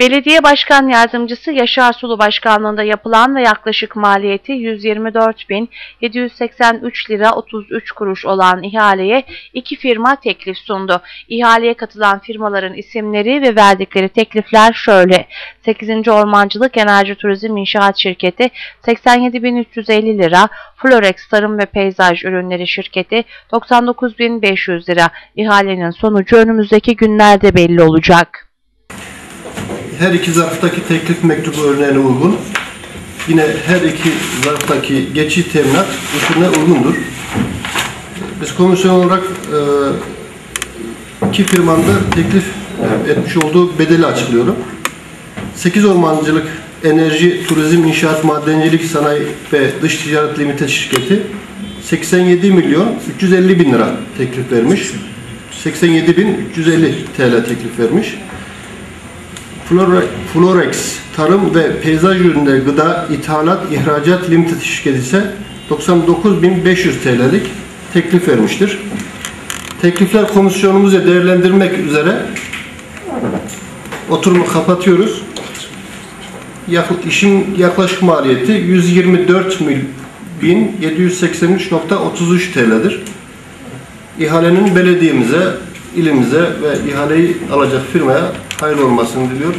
Belediye Başkan Yardımcısı Yaşar Sulu Başkanlığında yapılan ve yaklaşık maliyeti 124.783 lira 33 kuruş olan ihaleye iki firma teklif sundu. İhaleye katılan firmaların isimleri ve verdikleri teklifler şöyle. 8. Ormancılık Enerji Turizm İnşaat Şirketi 87.350 lira, Florex Tarım ve Peyzaj Ürünleri Şirketi 99.500 lira. İhalenin sonucu önümüzdeki günlerde belli olacak. Her iki zarftaki teklif mektubu örneğine uygun. Yine her iki zarftaki geçici teminat usulüne uygundur. Biz komisyon olarak e, iki firmanın da teklif etmiş olduğu bedeli açıklıyorum. 8 Ormancılık Enerji, Turizm, İnşaat, Madencilik, Sanayi ve Dış Ticaret Limited şirketi 87 milyon 350 bin lira teklif vermiş. 87 bin 350 TL teklif vermiş. Flore- Florex Tarım ve Peyzaj Ürünleri Gıda İthalat İhracat Limited şirketi ise 99.500 TL'lik teklif vermiştir. Teklifler komisyonumuzla değerlendirmek üzere oturumu kapatıyoruz. Yak, işin yaklaşık maliyeti 124 mil 1783.33 TL'dir. İhalenin belediyemize, ilimize ve ihaleyi alacak firmaya hayırlı olmasını diliyor.